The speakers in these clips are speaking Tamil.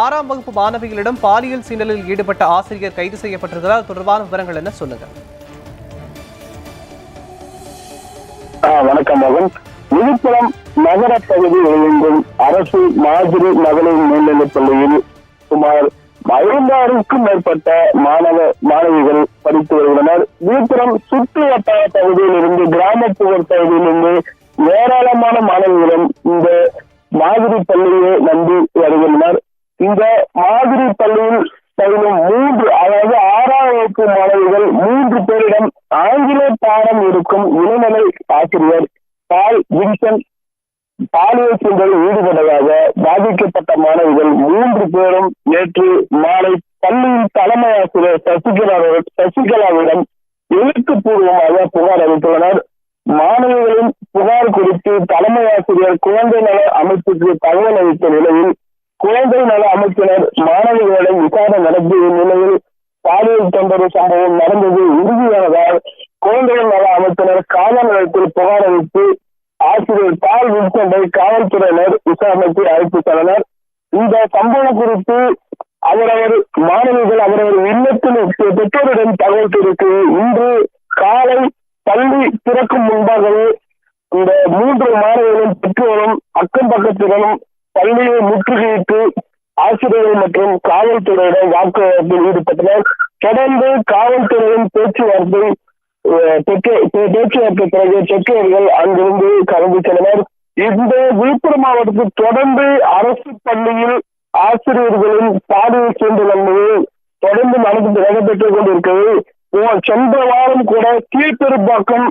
ஆறாம் வகுப்பு மாணவிகளிடம் பாலியல் சீண்டலில் ஈடுபட்ட ஆசிரியர் கைது செய்யப்பட்டிருக்கிறார் தொடர்பான விவரங்கள் என்ன சொல்லுங்க. வணக்கம் மகன். விழுப்புரம் நகர பகுதி இயங்கும் அரசு மாதிரி மகளிர் மேல்நிலைப் பள்ளியில் சுமார் ஐந்தாயிரம்க்கும் மேற்பட்ட மாணவ மாணவிகள் படித்து வருகின்றனர். விழுப்புரம் சுற்று வட்டார பகுதியில் இருந்து கிராமப்புற பகுதியில் இருந்து ஏராளமான மாணவிகளும் இந்த மாதிரி பள்ளியை நம்பி இந்த மாதிரி பள்ளியில் பயிலும் மூன்று அதாவது ஆறாம் வகுப்பு மாணவிகள் மூன்று பேரிடம் ஆங்கில பாடம் இருக்கும் இளநிலை ஆசிரியர் பால் வின்சன் பாலியல் சீண்டலில் ஈடுபட்டதாக பாதிக்கப்பட்ட மாணவிகள் மூன்று பேரும் நேற்று மாலை பள்ளியின் தலைமை ஆசிரியர் சசிகலா சசிகலாவிடம் எழுத்துப்பூர்வமாக புகார் அளித்துள்ளனர். மாணவிகளின் புகார் குறித்து தலைமை ஆசிரியர் குழந்தை நல அமைப்புக்கு தகவல் அளித்த நிலையில் குழந்தை நல அமைப்பினர் மாணவிகளிடம் விசாரணை நடத்திய நிலையில் பாலியல் தொந்தரவு சம்பவம் நடந்தது. உறுதியானதால் குழந்தைகள் நல அமைப்பினர் காவல் நிலையத்தில் புகார் அளித்து ஆசிரியர் பால் வில்சண்டை காவல்துறையினர் விசாரணைக்கு அழைத்து சென்றனர். இந்த சம்பவம் குறித்து அவரவர் மாணவிகள் அவரவர் இல்லத்தில் பெற்றோரிடம் தகவல் தெரிவித்து இன்று காலை பள்ளி திறக்கும் முன்பாகவே இந்த மூன்று மாணவர்களும் பெற்றோரும் அக்கம் பக்கத்தினரும் பள்ளியை முற்றுகையிட்டு ஆசிரியர்கள் மற்றும் காவல்துறையிடம் வாக்குவாதத்தில் ஈடுபட்டனர். தொடர்ந்து காவல்துறையின் பேச்சுவார்த்தை பேச்சுவார்த்தை பிறகு பெற்றோர்கள் அங்கிருந்து கலந்து சென்றனர். இந்த விழுப்புரம் மாவட்டத்தில் தொடர்ந்து அரசு பள்ளியில் ஆசிரியர்களின் பாதையை சென்று என்பது தொடர்ந்து நடந்து நடைபெற்றுக் கொண்டிருக்கிறது. சென்ற வாரம் கூட கீழ்பெரும்பாக்கம்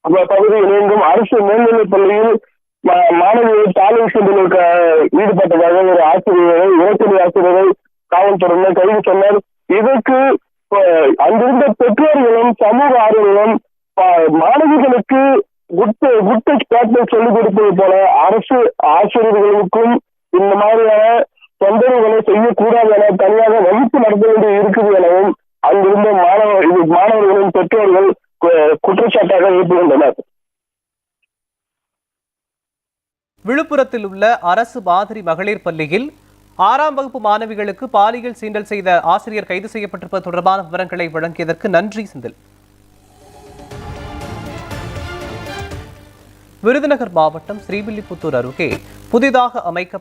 பகுதியில் இயங்கும் அரசு மேல்நிலைப் பள்ளியில் மா- மாணவியை தாழ்வு சீண்டலில் ஈடுபட்டதாக ஒரு ஆசிரியரை இலக்கிய ஆசிரியரை காவல்துறையினர் கைது சொன்னார் இதற்கு அங்கிருந்த பெற்றோர்களும் சமூக ஆர்வலர்களும் மாணவிகளுக்கு குட் குட் ஸ்டேட்மெண்ட் சொல்லிக் கொடுப்பது போல அரசு ஆசிரியர்களுக்கும் இந்த மாதிரியான தொந்தரவுகளை செய்யக்கூடாது என தனியாக வகுப்பு நடத்த வேண்டிய இருக்குது எனவும் அங்கிருந்த மாணவ மாணவர்களும் மாணவர்களின் பெற்றோர்கள் குற்றச்சாட்டாக எழுப்புகின்றனர் விழுப்புரத்தில் உள்ள அரசு மாதிரி மகளிர் பள்ளியில் ஆறாம் வகுப்பு மாணவிகளுக்கு பாலியல் சீண்டல் செய்த ஆசிரியர் கைது செய்யப்பட்டிருப்பது தொடர்பான விவரங்களை வழங்கியதற்கு நன்றி செந்தில். விருதுநகர் மாவட்டம் ஸ்ரீவில்லிபுத்தூர் அருகே புதிதாக அமைக்க